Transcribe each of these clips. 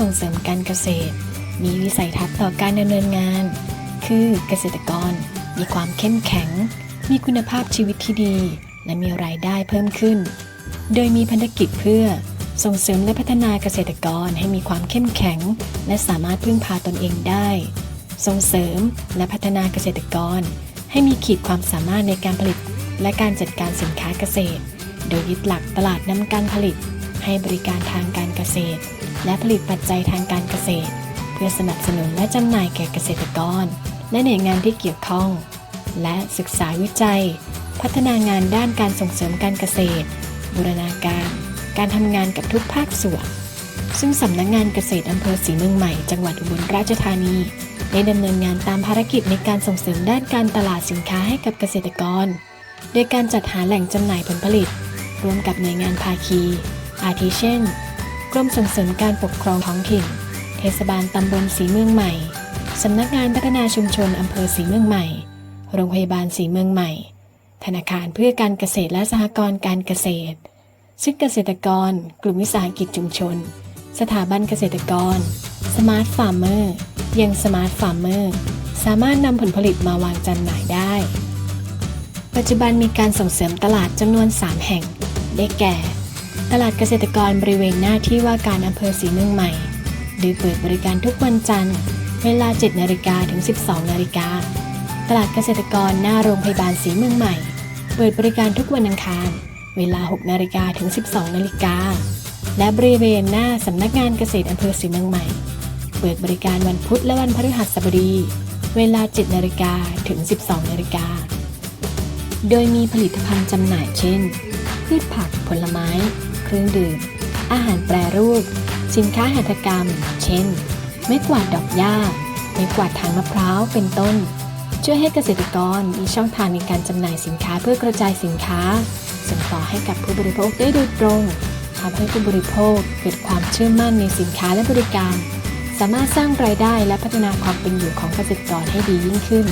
ส่งเสริมการเกษตร มีวิสัยทัศน์ต่อการดำเนินงาน คือเกษตรกร มีความเข้มแข็ง มีคุณภาพชีวิตที่ดี และมีรายได้เพิ่มขึ้น โดยมีพันธกิจเพื่อส่งเสริมและพัฒนาเกษตรกรให้มีความเข้มแข็ง และสามารถพึ่งพาตนเองได้ ส่งเสริมและพัฒนาเกษตรกร ให้มีขีดความสามารถในการผลิต และการจัดการสินค้าเกษตร โดยยึดหลักตลาดน้ำการผลิต ให้บริการทางการเกษตร และผลิตปัจจัยทางการเกษตร เพื่อสนับสนุนและจำหน่ายแก่เกษตรกร และหน่วยงานที่เกี่ยวข้อง และศึกษาวิจัย พัฒนางานด้านการส่งเสริมการเกษตร บูรณาการ การทำงานกับทุกภาคส่วน ซึ่งสำนักงานเกษตรอำเภอศรีเมืองใหม่ จังหวัดอุบลราชธานีได้ดำเนินงานตามภารกิจในการส่งเสริมด้านการตลาดสินค้าให้กับเกษตรกร โดยการจัดหาแหล่งจำหน่ายผลผลิต ร่วมกับหน่วยงานภาคี อาทิเช่น กรมส่งเสริมการปกครองท้องถิ่น เทศบาลตำบลศรีเมืองใหม่ สำนักงานพัฒนาชุมชนอำเภอศรีเมืองใหม่ โรงพยาบาลศรีเมืองใหม่ ธนาคารเพื่อการเกษตรและสหกรณ์การเกษตร ซึ่งเกษตรกร กลุ่มวิสาหกิจชุมชน สถาบันเกษตรกร สมาร์ทฟาร์มเมอร์ ยังสมาร์ทฟาร์มเมอร์ สามารถนำผลผลิตมาวางจำหน่ายได้ ปัจจุบันมีการส่งเสริมตลาดจำนวน 3 แห่ง ได้แก่ ตลาดเกษตรกรบริเวณหน้าที่ว่าการอำเภอศรีเมืองใหม่ โดยเปิดบริการทุกวันจันทร์ เวลา 7 นาฬิกาถึง 12 นาฬิกา ตลาดเกษตรกรหน้าโรงพยาบาลศรีเมืองใหม่ เปิดบริการทุกวันอังคาร เวลา 6 นาฬิกาถึง 12 นาฬิกา และบริเวณหน้าสำนักงานเกษตรอำเภอศรีเมืองใหม่ เปิดบริการวันพุธและวันพฤหัสบดี เวลา 7 นาฬิกาถึง 12 นาฬิกา โดยมีผลิตภัณฑ์จำหน่ายเช่น พืชผักผลไม้ เครื่องดื่ม อาหารแปรรูป สินค้าหัตถกรรม เช่น ไม้กวาดดอกหญ้า ไม้กวาดทางมะพร้าว เป็นต้น ช่วยให้เกษตรกรมีช่องทางในการจำหน่ายสินค้าเพื่อกระจายสินค้า ส่งต่อให้กับผู้บริโภคได้โดยตรงทำให้ผู้บริโภคเกิดความเชื่อมั่นในสินค้าและบริการ สามารถสร้างรายได้และพัฒนาความเป็นอยู่ของเกษตรกรให้ดียิ่งขึ้น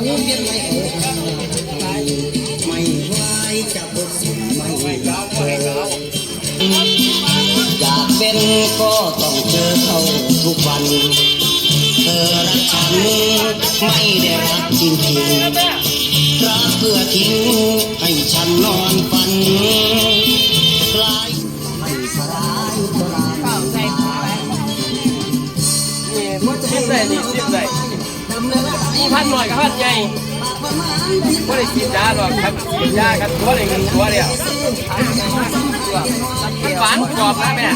ไม่ไม่ไหวจะบดสิ้นไม่เคยอยากเป็นก็ต้องเจอเขาทุกวัน เธอรักฉันไม่ได้รักจริงๆรักเพื่อทิ้งให้ฉันนอนฝันคล้ายไม่สลายโบราณสิบได้นี่สิบได้ สี่พันหน่อยกับพันใหญ่ก็ได้กินยาหรอกครับกินยาครับตัวเลยเงินตัวเดียวมันหวานกรอบนะแม่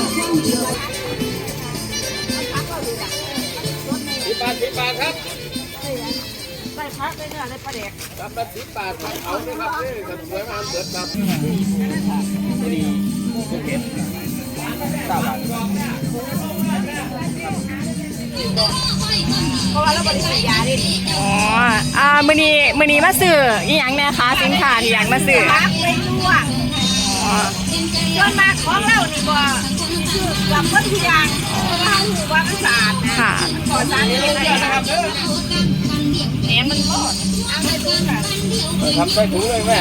สิบบาทสิบบาทครับได้พักได้เนื้อได้ปลาแดกรับละสิบบาทครับเอาเลยครับนี่ครับสวยงามเกิดครับนี่ภูเก็ตเก้าบาท เพราะว่าเราบริสุทธิ์ยาดิอ๋ออ่ามือนี้มือนี้มาซื้ออีหยังแน่คะสินค้าที่อยากมาซื้อพักไม่รั่วอ๋อส่วนมากของเรานี่บ่คือกับวัตถุยางเพราะว่าเราหูว่ามันสะอาดนะค่ะขอสารนี่เลยนะครับแหนมันก็เอาไปดูค่ะทำใส่ถุงเลยแม่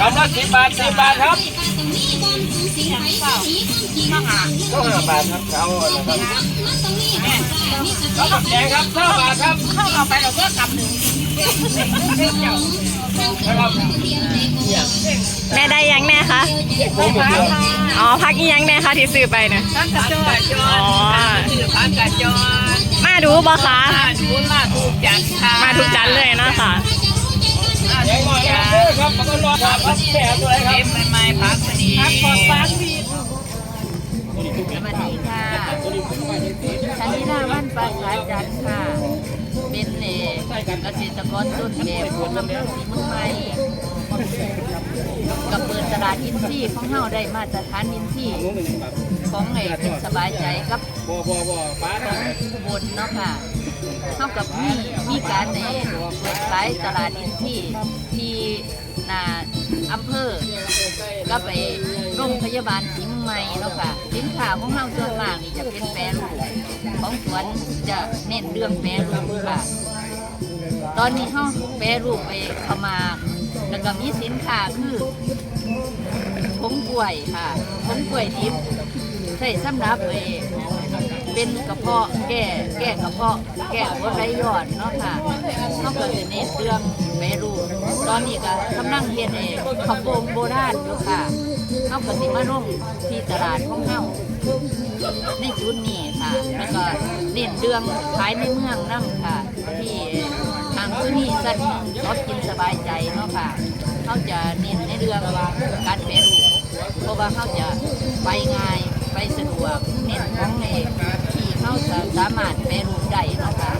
กำลังสิบบาทสิบบาทครับ ข้าวหาก็ห้าบาทครับเอาอะไรครับแล้วก็แกงครับเก้าบาทครับเข้าเราไปเราก็กำหนึ่งเจ้านะครับเนี่ยแม่ได้ยังแน่คะผมหมดแล้วอ๋อพักอีหยังแน่คะที่ซื้อไปนะทั้งกระจกอ๋อชื่อพักกระจกมาดูบ่คะมาดูมาถูกจันค่ะมาทุกจันเลยเนาะค่ะ ครับมันก็รอครับแม่ตัวไหนครับเก็บใหม่ๆพักพอดีพักปอดฟังดีสวัสดีค่ะชันนิราวันปราสาจันทร์ค่ะ เป็นเอ่อเกษตรกรต้นแบบของน้ำผึ้งสีมืองใหม่ กับเปิดตลาดอินทรีย์ของเฮาได้มาตรฐานอินทรีย์ของไอ้เป็นสบายใจกับบ่บ่บ่ป้าของอุบลเนาะค่ะเท่ากับมีมีการในเปิดขายตลาดอินที่ที่นาอำเภอก็ไปโรงพยาบาลสิงใหม่เนาะค่ะสินค้าของเราส่วนมากนี่จะเป็นแปรรูปของสวนจะเน้นเรื่องแปรรูปค่ะ ตอนนี้เขาแปรรูปไปเข้ามา แล้วก็มีสินค้าคือผงกล้วยค่ะผงกล้วยดิบใส่สำหรับไปเป็นกระเพาะแก้แก้กระเพาะแก้หัวไรยอนเนาะค่ะเขาก็จะเน้นเรื่องแปรรูตอนนี้ก็กำลังเฮ็ดเองข้าวโพดโบราณอยู่ค่ะเขาก็สิมาลงที่ตลาดของเฮาในจุดนี้ค่ะ แล้วก็เน้นเรื่องขายในเมืองนั่งค่ะ ที่ คือนี่สัตว์เขากินสบายใจเนาะค่ะเขาจะเน้นในเรื่องการแปรรูปเพราะว่าเขาจะไปง่ายไปสะดวกเน้นของเองที่เขาจะสามารถแปรรูปได้เนาะค่ะ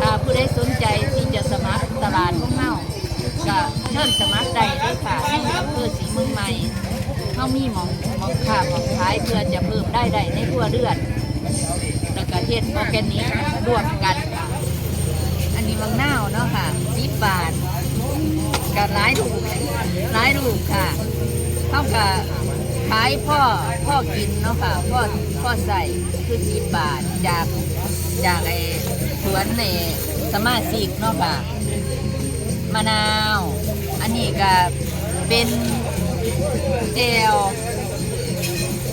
ถ้าผู้ใดสนใจที่จะสมัครตลาดของเฮาก็เชิญสมัครได้เลยค่ะที่อำเภอศรีเมืองใหม่เฮามีหมองหมองค้าหมองขายเพื่อจะเพิ่มได้ได้ในครัวเรือนแล้วก็เฮ็ดออร์แกนิกรวมกัน อันนี้วังนาวเนาะค่ะสิบบาทกับหลายลูกหลายลูกค่ะเท่ากับขายพ่อพ่อกินเนาะค่ะพ่อพ่อใส่คือสิบบาทจากจากไอ้สวนในสมาชิกเนาะค่ะมะนาว อันนี้ก็เป็นเจล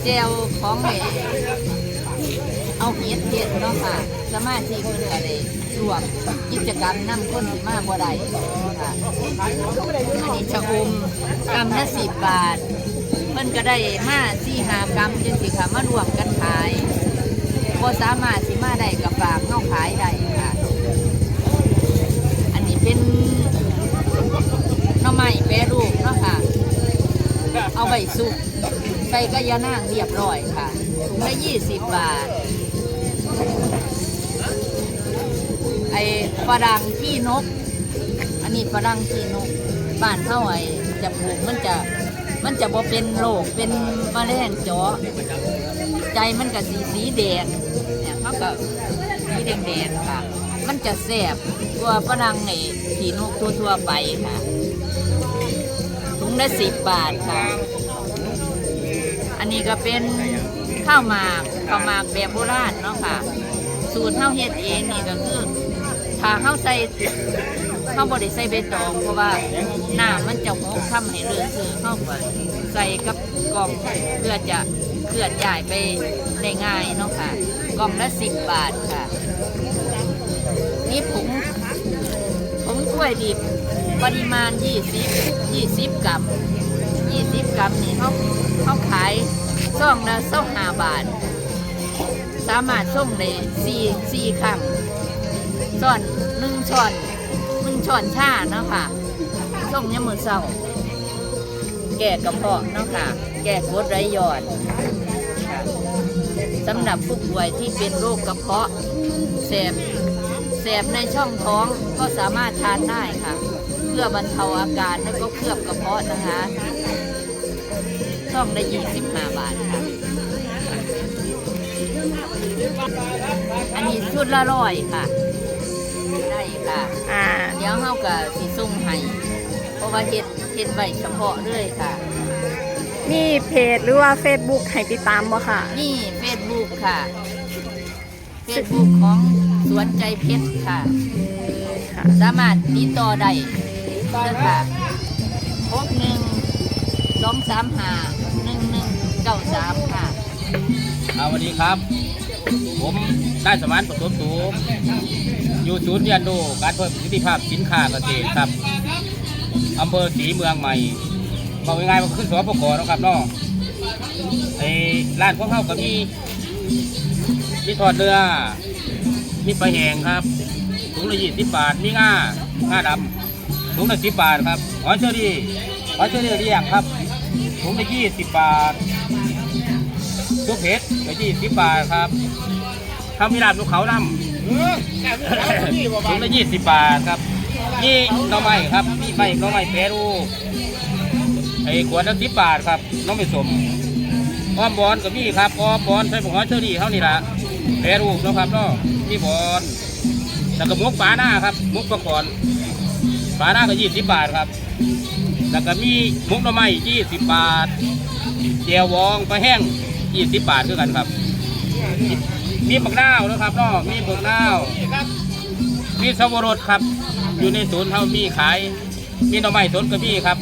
เจลของไอ้ เอาเฮ็ดเฮ็ดเนาะค่ะสมาชิกเพิ่นก็ได้ร่วมกิจกรรมนำคนที่มาบ่ได้ค่ะอันนี้ชะอมกำละสิบบาทเพิ่นก็ได้มาสี่หากรัมจังสิค่ะมารวมกันขายบ่สามารถสิมาได้กับฝากเฮาขายได้ค่ะ อันนี้เป็นหน่อไม้แปรรูปเนาะค่ะ เอาไปสุกใส่กระยานางเรียบร้อยค่ะถุงละยี่สิบบาท ไอ้ฝรั่งขี้นก อันนี้ฝรั่งขี้นก บ้านเท่าไอ้จะปลูกมันจะมันจะบ่เป็นโรคเป็นมะเร็งจาะใจมันก็สีสีแดงเนี่ยเขาก็สีแดงแดงค่ะ มันจะแสบกว่าฝรั่งไอ้ขี้นกทั่วๆไปค่ะถุงละสิบบาทค่ะ อันนี้ก็เป็นข้าวหมากข้าวหมากแบบโบราณเนาะค่ะ สูตรข้าวเฮ็ดเองนี่ก็คือถ้าข้าวใส่ข้าวบริใส่ใบตองเพราะว่าน้ำมันจะหกทำให้เลือดคือข้าวก็ใส่กับกล่องเพื่อจะเคลื่อนย้ายไปได้ง่ายเนาะค่ะ กล่องละสิบบาทค่ะ นี่ผงผงกล้วยดิบปริมาณ20 20กรัม20กรัมนี่เขาเขาขายซ่องละซ่องห้าบาท สามารถส่งได้สี่สี่ครั้งช้อนหนึ่งช้อนหนึ่งช้อนชาเนาะค่ะส่งยามมือเศร้าแก่กระเพาะเนาะค่ะ แก่กดไหลย้อนค่สำหรับผู้ป่วยที่เป็นโรคกระเพาะแสบแสบในช่องท้องก็สามารถทานได้ค่ะ เพื่อบรรเทาอาการแล้วก็เคลือบกระเพาะนะคะช่องละยี่สิบห้าบาทค่ะ อันนี้ชุดละร้อยค่ะ ได้ค่ะ อ่า เดี๋ยวเฮากับสีส่งให้เพราะว่าเฮ็ดเฮ็ดไว้เฉพาะเลยค่ะ มีเพจหรือว่า Facebook ให้ติดตามบ่ค่ะ นี่ Facebook ค่ะ Facebook ของสวนใจเพชรค่ะ ค่ะ สามารถติดต่อได้เลยค่ะพกหนึ่งสองสามห้าหนึ่งหนึ่งเก้าสามค่ะอ่าสวัสดีครับ ผมได้สมานประสมสูงอยู่ศูนย์เรียนรู้การเพิ่มประสิทธิภาพสินค้าเกษตรครับอำเภอศรีเมืองใหม่บอกง่ายๆมันขึ้นสปกนะครับนาะไอ้ร้านของเข้าก็มีมีทอดเรือมีปลาแห้งครับถุงละยี่สิบบาทมีง่าง่าดำถุงละสิบบาทครับหอยเชอรี่หอยเชอรี่เรียงครับถุงละยี่สิบบาทซุปเผ็ดละยี่สิบบาทครับ ทำมีลาบลูกเขานำถุงละยี่สิบบาทครับนี่หน้องไม้ครับนี่ใบหน้องไม้แปรรูปไอ้ขวดละสิบบาทครับ น้องไม่สมอ้อมบอลก็มีครับอ้อมบอลใส่ผงหอยเชอรี่เท่านี้ละแปรรูปเนาะครับเนาะนี่บอลแล้วก็มุกปลาหน้าครับมุกปลาก่อนปลาหน้าก็ยี่สิบบาทครับ แล้วก็มีมุกหน้ำไม้ยี่สิบบาทเจียววองปลาแห้งยี่สิบบาทคือกันครับ มีบักนาวนะครับเนาะมีบักนาวมีสวรสครับ อยู่ในศูนย์เขามีขาย มีหน่อไม้สนก็มีครับ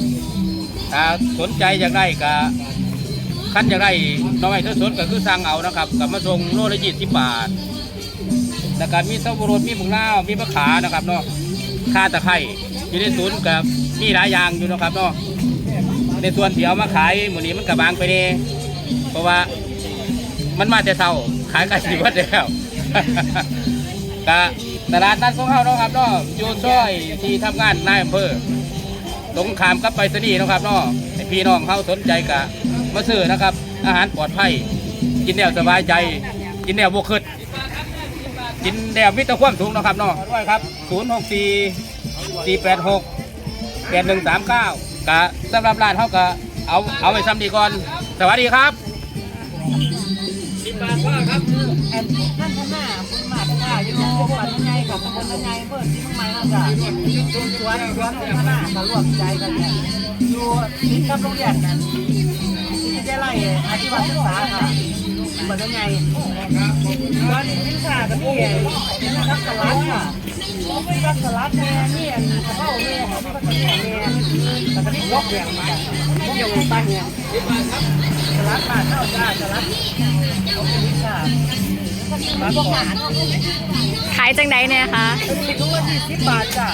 ถ้าสนใจอยากได้ก็คันอยากได้หน่อไม้สนก็คือสั่งเอานะครับกับมาส่งโลละยี่สิบบาทแล้วก็มีสวรสมีบุกนาวมีมะขานะครับเนาะข่าตะไคร้อยู่ในศูนย์กับมีหลายอย่างอยู่นะครับเนาะในส่วนที่เอามาขายหมูนี้มันกับบางไปเน่เพราะว่ามันมาแต่เช้า ขายกันสิวัดแล้วกะตลาดนัดของเขาเนาะครับเนาะอยู่ซอยที่ทำงานนายอำเภอตรงขามกับไปรษณีย์เนาะครับเนาะให้พี่น้องเขาสนใจกะมาซื้อนะครับ อาหารปลอดภัย กินแนวสบายใจ กินแนวบวกขึ้นกินแนวมิตรความสูงเนาะครับเนาะด้วยครับ 0 6 4 4 8 6 8 1 3 9กะสำหรับร้านเขากะเอาเอาไว้ซ้ำดีก่อน สวัสดีครับ ท่านพม่าคุณมาท่านมาอยู่ปัตตานีกับคนยังไงเพื่อนที่เมืองม่นั่นจ้ะสวนสวนสวนพม่าก็ร่วมใจกันเนี่ยอยู่ติดกับโรงเรียนนั้นที่จะไล่อาชีวศึกษาค่ะ ปัตตานีสวนสินค้าก็มีรักสลัดค่ะรักสลัดแม่นี่อันข้าวแม่ของพี่ก็แม่แต่ก็มีลกอย่างมาอยู่บ้าเนี่ยสลัดมาข้าวจ้าสลัดขายจังไดเนี่ยคะมีทุกวันที่สิบบาทจ้ะ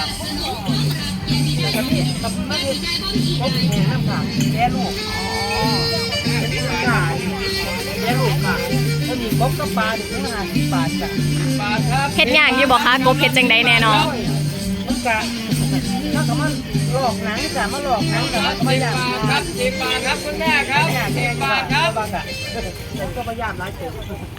แต่ก็มีกับมะเขือพบแหนน้ำค่ะแย่ลูก ก็มีกบกับปลาถึงห้าสิบบาทจ้ะเฮ็ดยากอยู่บ่คะกบเฮ็ดจังไดแน่เนอนมันกะถ้าก็มันหลอกหนังจ้ะมาหลอกหนังแต่ว่าก็ไม่อยากครับสิบบาทครับคุณแม่ครับไม่อยากสิแย่บบาทคครัรับบางอะแต่ก็พยายามร้ายเกิน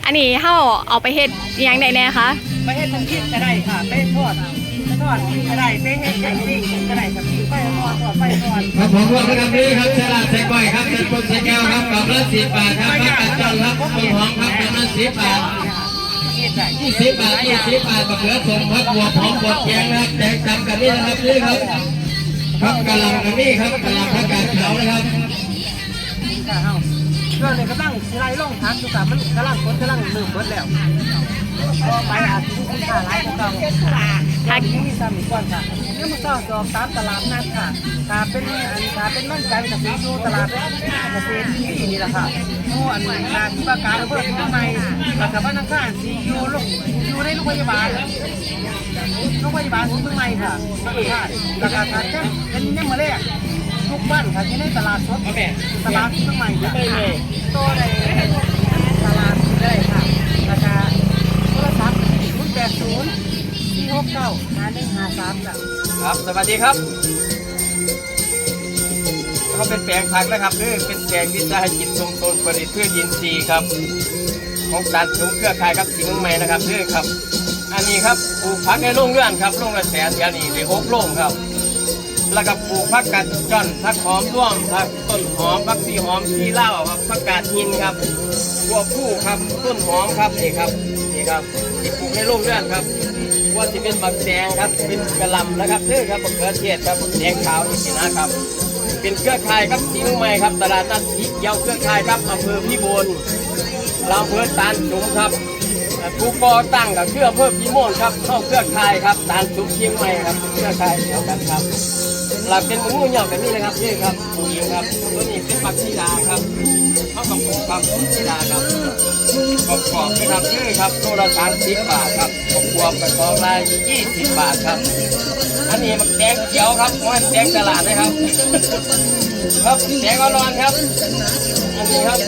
อันนี้เฮาเอาไปเฮ็ดอิหยังได้แน่คะ ไปเฮ็ดมันคิดก็ได้ค่ะไปทอดไป ทอดก็ได้ไปเฮ็ดอย่างนี้ก็ได้ครับไปทอดทอดไปทอดครับผมรวมกันนี้ครับฉลาดใส่ก้อยครับเป็นปนใส่แก้วครับกับละสิบบาทครับประกันจอนครับต้นหอมครับเป็นละสิบบาทยี่สิบบาทยี่สิบบาทมะเขือสมครับหัวหอมบดแกงนะครับแดงดำกันนี่นะครับนี่ครับครับกะหล่ำกันนี่ครับกะหล่ำผักกาดขาวนะครับ เรื่องนี้กำลังสิไล่ลงทักอยู่กับมันกำลังคนกำลังลืมเบิดแล้วพอไปอาจสิมีค่าหลายกว่าเก่าถ้ายังมีซ้ำอีกก่อนค่ะเนี่ยมันก็สอบตามตลาดนัดค่ะถ้าเป็นอันถ้าเป็นมั่นใจกับสิอยู่ตลาดเกษตรที่นี่แหละค่ะโอ้อันนี้กาที่ว่าการเพิ่มทำไมแล้วก็บ้านักการสิอยู่ลงอยู่ในโรงพยาบาลโรงพยาบาลที่เมืองใหม่ค่ะแล้วก็ถ้าศแจะเป็นเนี่ยมาแรก ทุกบ้านค่ะที่ในตลาดสดตลาดที่เมืองใหม่ค่ะโตในตลาดได้ค่ะราคาโทรศัพท์ศูนย์แปดศูนย์สี่หกเก้าห้าหนึ่งห้าสามจ้ะครับสวัสดีครับเขาเป็นแปลงผักนะครับคือเป็นแปลงวิสาหกิจชุมชนผลิตเพื่อยินทรีย์ครับของการสูงเครือข่ายครับสีเมืองใหม่นะครับคือครับ อันนี้ครับปลูกผักในโรงเรือนครับโรงละแสนเดียวนี่ได้หกโรงครับ แล้วก็ปลูกผักกาดจ้อนผักหอมร่วมผักต้นหอมผักสีหอมสีเหล้าครับผักกาดหินครับบัวผู้ครับต้นหอมครับนี่ครับนี่ครับที่ปลูกในโรงเรือนครับว่าจะเป็นบักแดงครับเป็นกระลำนะครับเด้อครับบักเขือเทศครับบักแดงขาวนี่สินะครับ เป็นเครือข่ายครับสีเมืองใหม่ครับตลาดนัดสีเขียวเครือข่ายครับอำเภอพิบูลเราอำเภอตาลสุมครับผู้ก่อตั้งกับเครืออำเภอพิมลครับเข้าเครือข่ายครับตาลสุมเชียงใหม่ครับเครือข่ายเดียวกันครับ หลักเป็นหมูเหยาแบบนี้นะครับนี่ครับผู้หญิงครับตัวนี้เป็นปักชีดาครับเข้ากับผมครับชีดาครับกรอบๆนะครับนี่ครับโลละสามสิบบาทครับกรอบๆกับกองละยี่สิบบาทครับ อันนี้มันแดงเขียวครับมันแดงตลาดเลยครับ ครับแดงร้อนครับ อันนี้ครับ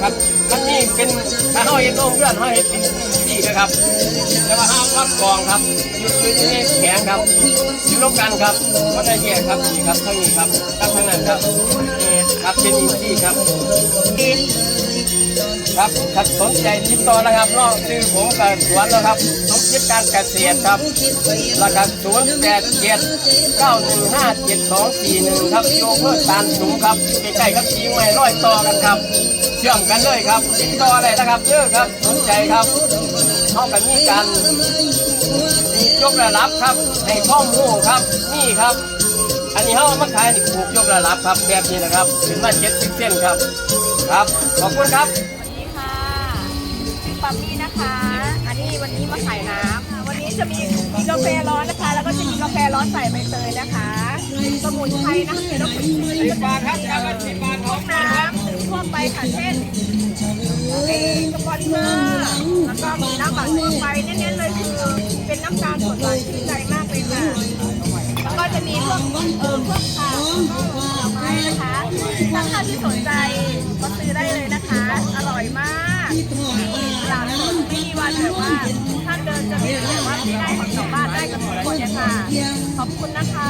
ครับมันนี่เป็นถ้าเขาเห็นโรงเรือนเขาเห็นเป็น นะครับแต่ว่าห้ามวัดกองครับยู่อยู่ในแข็งครับยู่ร่วมกันครับก็ได้แยกครับนี่ครับทั้งนี้ครับทั้งทั้งนั้นครับครับเป็นอินที่ครับครับถ้าสนใจติดต่อนะครับนอกชื่อผมกับสวนแล้วครับสมคิดการเกษตรครับแล้วก็ศูนย์แปดเจ็ดเก้าหนึ่งห้าเจ็ดสองสี่หนึ่งครับโยเพื่อตานสูงครับใกล้ๆกับสีใหม่ร้อยต่อกันครับ เชื่อมกันเลยครับติดต่อเลยนะครับเยอะครับสนใจครับ เท่ากันมี่การยกระดับครับให้ข้อมูลครับนี่ครับ อันนี้เขาเอามาขายนี่ปลูกยกระดับครับแบบนี้นะครับถึงมาเจ็ดสิบเส้นครับ ครับขอบคุณครับสวัสดีค่ะชื่อปั๊มมี่นะคะ อันนี้วันนี้มาขายน้ำวันนี้จะมีมีกาแฟร้อนนะคะ แล้วก็จะมีกาแฟร้อนใส่ใบเตยนะคะ สมุนไพรนะคะมีรสสิบบาทครับจานละสิบบาทของน้ำทั่วไปค่ะเช่นเอสปอนเซอร์แล้วก็มีน้ำบัตรทั่วไปเน้นๆเลยคือเป็นน้ำตาลสดหวานชื่นใจมากเลยค่ะแล้วก็จะมีพวกเออพวกผักผลไม้นะคะถ้าท่านที่สนใจก็ซื้อได้เลยนะคะ อร่อยมาก กับทุกคนเลยค่ะ ขอบคุณนะคะ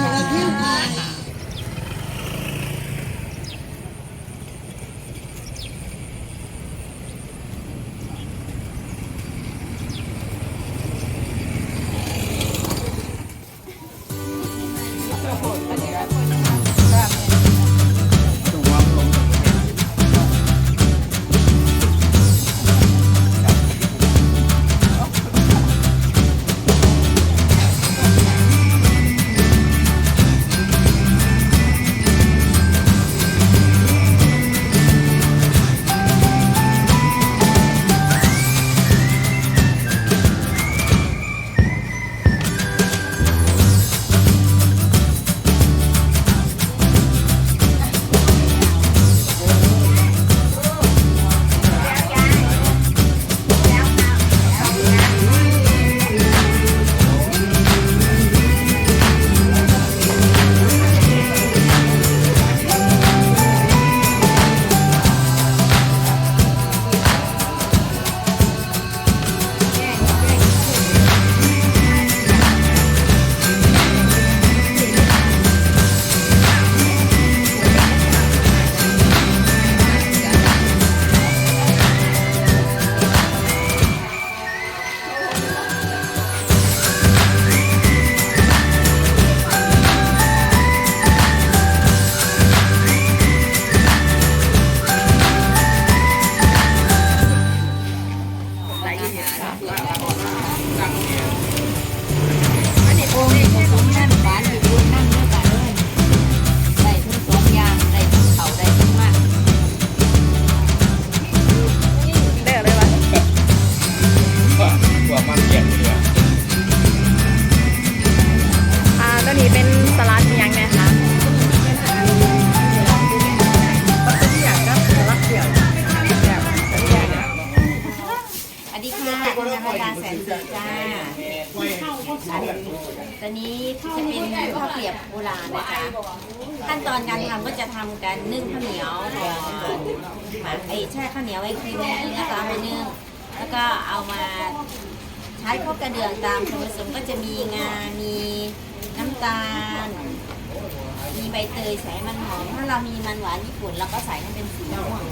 ใบเตยใส่มันหอม ถ้าเรามีมันหวานญี่ปุ่นเราก็ใส่ให้เป็นสีม่วง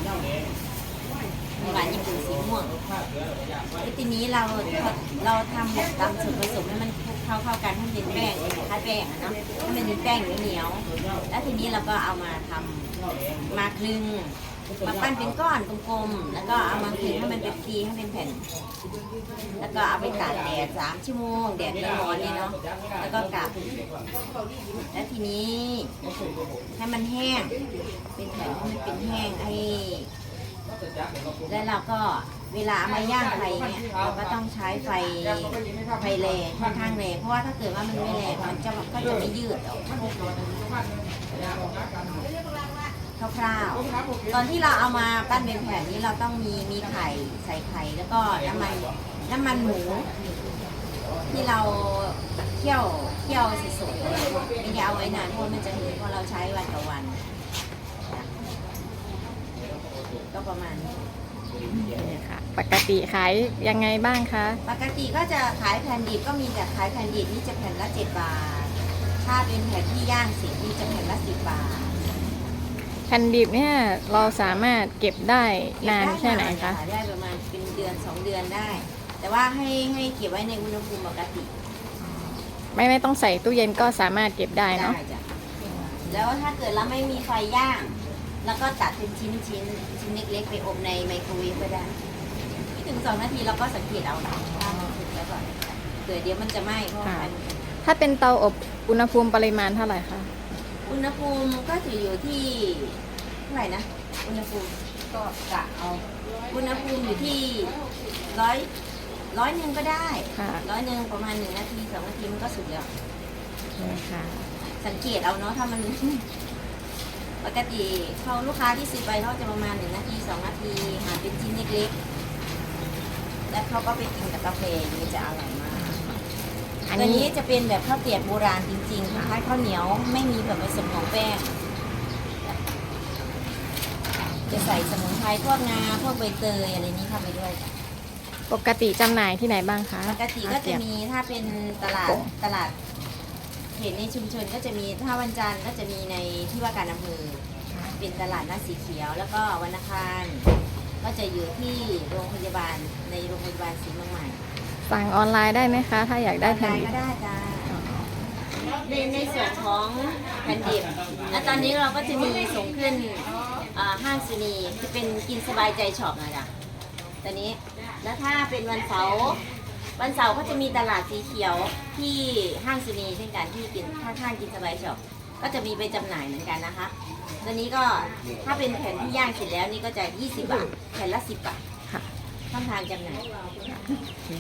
มันหวานญี่ปุ่นสีม่วงแล้วทีนี้เราเราทำตามส่วนผสมให้มันเข้าเข้ากันให้เป็นแป้งคล้ายแป้งอะนะให้มันเป็นแป้งเหนียวๆแล้วทีนี้เราก็เอามาทำมาคลึง มาปั้นเป็นก้อนกลมๆ แล้วก็เอามาคลึงให้มันเป็นปีให้เป็นแผ่น แล้วก็เอาไปตากแดดสามชั่วโมงแดดร้อนๆเนี่ยเนาะ แล้วก็กลับ แล้วทีนี้ให้มันแห้ง เป็นแผ่นให้มันเป็นแห้งให้แล้วเราก็เวลาเอามาย่างไฟเนี่ยเราก็ต้องใช้ไฟไฟแรงค่อนข้างแรงเพราะว่าถ้าเกิดว่ามันไม่แรงมันจะก็จะไม่ยืดออก คร่าวๆตอนที่เราเอามาปั้นเป็นแผ่นนี้เราต้องมีมีไข่ใส่ไข่แล้วก็น้ำมันน้ำมันหมู ที่เราเคี่ยวเคี่ยวสดๆไม่ได้เอาไว้นานเพราะมันจะหืนเพราะเราใช้วันต่อวันจ้ะก็ประมาณนี้นี่ค่ะปกติขายยังไงบ้างคะ ปกติก็จะขายแผ่นดิบก็มีแต่ขายแผ่นดิบนี่จะแผ่นละเจ็ดบาท ถ้าเป็นแผ่นที่ย่างเสร็จนี่จะแผ่นละสิบบาท แผ่นดิบเนี่ยเราสามารถเก็บได้นานแค่ไหนคะขายได้ประมาณเป็นเดือนสองเดือนได้ แต่ว่าให้ให้เก็บไว้ในอุณหภูมิปกติไม่ไม่ต้องใส่ตู้เย็นก็สามารถเก็บได้เนาะได้จ้ะแล้วถ้าเกิดเราไม่มีไฟย่าง แล้วก็ตัดเป็นชิ้นชิ้นชิ้นเล็กๆไปอบในไมโครเวฟก็ได้ไม่ถึงสองนาทีเราก็สังเกตเอานะว่ามันสุกแล้วก่อนเกิดเดี๋ยวมันจะไหม้เพราะว่าค่ะมันถ้าเป็นเตาอบอุณหภูมิปริมาณเท่าไหร่คะอุ ณหภูมิก็จะอยู่ที่เท่าไหร่นะ อุณหภูมิก็กะเอา อุณหภูมิอยู่ที่ร้อยร้อยหนึ่งก็ได้ค่ะ ร้อยหนึ่งประมาณหนึ่งนาทีสองนาทีมันก็สุกแล้ว นี่ค่ะ สังเกตเอาเนาะถ้ามัน ปกติเขาลูกค้าที่ซื้อไปเขาจะประมาณหนึ่งนาทีสองนาทีหาเป็นชิ้นเล็กๆ แล้วเขาก็ไปกินกับกาแฟอย่างนี่จะอร่อยมาก อันตัวนี้นี้จะเป็นแบบข้าวเปียกโบราณจริงๆคล้ายๆข้าวเหนียวไม่มีแบบผสมของแป้ง จะใส่สมุนไพรพวกงาพวกใบเตยอะไรนี้เข้าไปด้วยปกติจำหน่ายที่ไหนบ้างคะปกติก็จะมีถ้าเป็นตลาดตลาด เห็นในชุมชนก็จะมีถ้าวันจันทร์ก็จะมีในที่ว่าการอำเภอเป็นตลาดนัดสีเขียว แล้วก็วันอังคารก็จะอยู่ที่โรงพยาบาลในโรงพยาบาลศรีเมืองใหม่ สั่งออนไลน์ได้ไหมคะ ถ้าอยากได้ออนแผ่ไลนน์ดิก็บได้จ้าในในส่วนของแผ่นดิบและตอนนี้เราก็จะมีส่งขึ้นอ่าห้างสุนีที่เป็นกินสบายใจช็อปนะจ๊ะตอนนี้แล้วถ้าเป็นวันเสาร์วันเสาร์ก็จะมีตลาดสีเขียวที่ห้างสุนีเช่นกันที่กินข้างๆกินสบายช็อปก็จะมีไปจำหน่ายเหมือนกันนะคะ ตอนนี้ก็ถ้าเป็นแผ่นที่ย่างเสร็จแล้วนี่ก็จะ 20 บาท แผ่นละ 10 บาทค่ะช่องทางจำหน่าย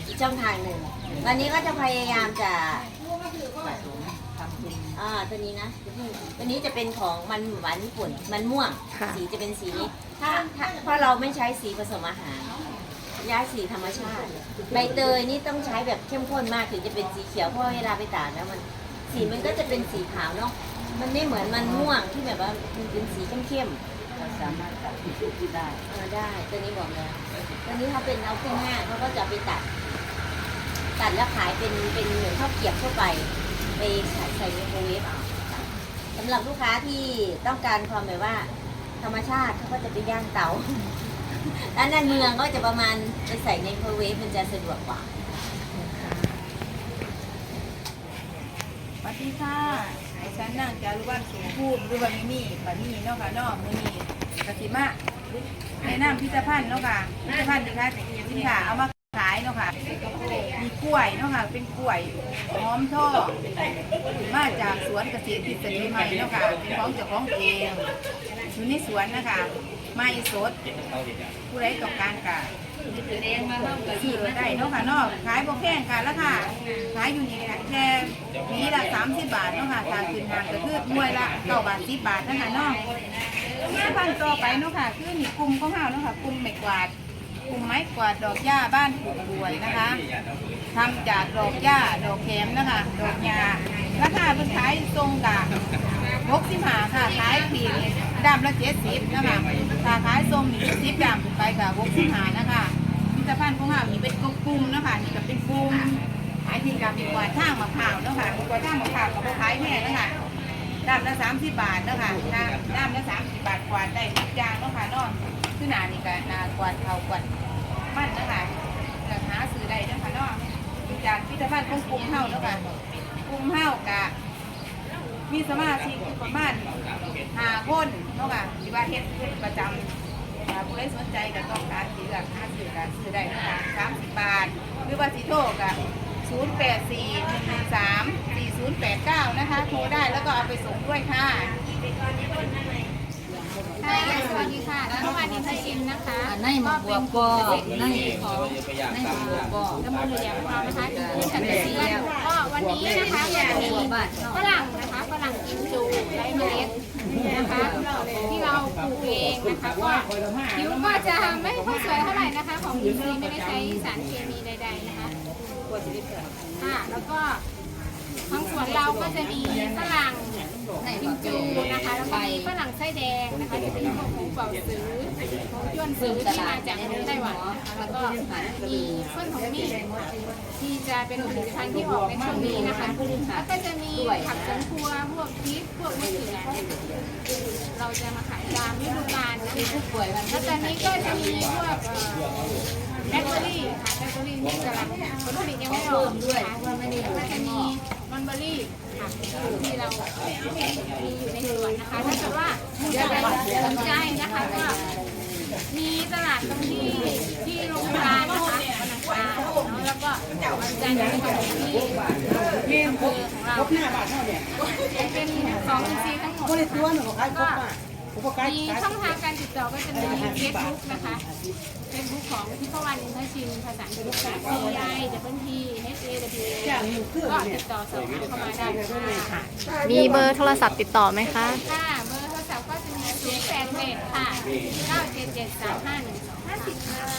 อีกช่องทางหนึ่งตอนนี้ก็จะพยายามจะอ่าตัวนี้นะตัวนี้จะเป็นของมันหวานญี่ปุ่น มันม่วง ค่ะ สีจะเป็นสีนี้ถ้าถ้าเพราะเราไม่ใช้สีผสมอาหารย้ายสีธรรมชาติ ใบเตยนี่ต้องใช้แบบเข้มข้นมากถึงจะเป็นสีเขียวเพราะเวลาไปตากแล้วมัน สีมันก็จะเป็นสีขาวเนาะมันไม่เหมือนมันม่วงที่แบบว่ามันเป็นสีเข้มๆ สามารถตัดได้ เออได้ตัวนี้บอกเลยตัวนี้เขาเป็นเอาขึ้นห้างเขาก็จะเอาไปตัด ตัดแล้วขายเป็นเป็นเหมือนข้าวเกรียบทั่วไป ไปใส่ใส่ไมโครเวฟเอาสำหรับลูกค้าที่ต้องการความแบบว่า ธรรมชาติเขาก็จะไปย่างเตาแล้วในเมืองก็จะประมาณไปใส่ในไมโครเวฟมันจะสะดวกกว่าสวัสดีค่ะไอ้ ฉันนั่งจารุวันสูงพูดหรือว่ามิมี่ปานี่เนาะค่ะเนาะมื้อนี้กสิมาแนะนำพิพิธภัณฑ์เนาะค่ะพิพิธภัณฑ์ที่ขายสินค้าเอามาขายเนาะค่ะมีกล้วยเนาะค่ะเป็นกล้วยหอมท่อมาจากสวนเกษตรทฤษฎีใหม่เนาะค่ะเป็นของเจ้าของเองอยู่ในสวนนะคะไม่สดผู้ใดต้องการกะ ซื้อได้เนาะค่ะเนาะขายบ่แพงค่ะราคาขายอยู่นี่ค่ะแค่นี้ละ30บาทเนาะค่ะถ้าขึ้นหางก็คือหน่วยละ9บาท10บาทนั้นเนาะพิพิธภัณฑ์ต่อไปเนาะค่ะ คือนี่กลุ่มของเฮาเนาะค่ะกลุ่มไม้กวาดกลุ่มไม้กวาดดอกหญ้าบ้านปลูกบวยนะคะทำจากดอกหญ้าดอกแคมนะคะ ดอกหญ้าราคาเป็นขายทรงกะหกสิบห้าค่ะขายปี ดำละเจ็ดสิบนะคะถ้าขายส้มนี่สิบดำขึ้นไปกับหกสิบหานะคะพิพิธภัณฑ์ของเรานี่เป็นกลุ่มนะคะนี่ก็เป็นกลุ่มขายที่กับมีกว่าท่างมะพร้าวนะคะมีกว่าท่างมะพร้าวกับขายแพงนะคะดำละสามสิบบาทนะคะน้ำละสามสิบบาทกวาดได้ทุกอย่างนะคะเนาะคือหนานี่ก็นากวาดเขากวาดมันนะคะก็หาซื้อได้เนาะค่ะนาะจากพิพิธภัณฑ์ของกลุ่มเฮานะคะกลุ่มเฮากะ มีสมาชิกประมาณห้าคนเนาะค่ะที่ว่าเฮ็ดเฮ็ดประจำถ้าผู้ใดสนใจก็ต้องการสิเลือกหาซื้อก็ซื้อได้เนาะคะสามสิบบาท หรือว่าสิโทรก็ศูนย์แปดสี่หนึ่งหนึ่งสามสี่ศูนย์แปดเก้านะคะโทรได้แล้วก็เอาไปส่งด้วยค่ะค่ะสวัสดีค่ะแล้วก็วันนี้ทัชินนะคะในหมกบัวก็ในของในหมกบัวก็ตำบลเหลืองของเรานะคะที่ฉันจะซีก็วันนี้นะคะก็จะมีฝรั่งนะคะฝรั่งกิมจู ไร้เมล็ดนะคะที่เราปลูกเองนะคะก็ผิวก็จะไม่ค่อยสวยเท่าไหร่นะคะ ของอินทรีย์ไม่ได้ใช้สารเคมีใดๆนะคะค่ะแล้วก็ ทั้งสวนเราก็จะมีฝรั่งกิมจูนะคะแล้วก็มีฝรั่งไส้แดงนะคะจะเป็นพวกของเป่าซื้อของยวนซื้อที่มาจากไต้หวันนะคะแล้วก็มีเพื่อนของมีที่จะเป็นผลิตภัณฑ์ที่ออกในช่วงนี้นะคะแล้วก็จะมีผักสวนครัวพวกพริกพวกมะเขือเราจะมาขายตามฤดูกาลนะคะแล้วตอนนี้ก็จะมีพวกแบล็คเบอร์รี่ค่ะแบล็คเบอร์รี่นี่กำลังผลผลิตยังไม่ออกนะคะว่าไม่ได้ก็จะมี เบอรี่ค่ะที่เรามีอยู่ในสวนนะคะ ถ้าเกิดว่าจะสนใจนะคะก็มีตลาดตรงที่ที่โรงพยาบาลนะคะวันอังคารเนาะแล้วก็วันจันทร์จะเป็นที่อำเภอของเราเป็นของอินซีย์ทั้งหมดก็ มีช่องทางการติดต่อก็จะมีเฟซบุ๊กนะคะเฟซบุ๊กของทิพวรรณอินทชินภาษาอังกฤษค่ะ P I W T H A W A ก็ติดต่อสอบถามเข้ามาได้ค่ะมีเบอร์โทรศัพท์ติดต่อไหมคะ ค่ะ เบอร์โทรศัพท์ก็จะมี0 8 1ค่ะ9 7 7 3 5 1 2 5 0ค่ะ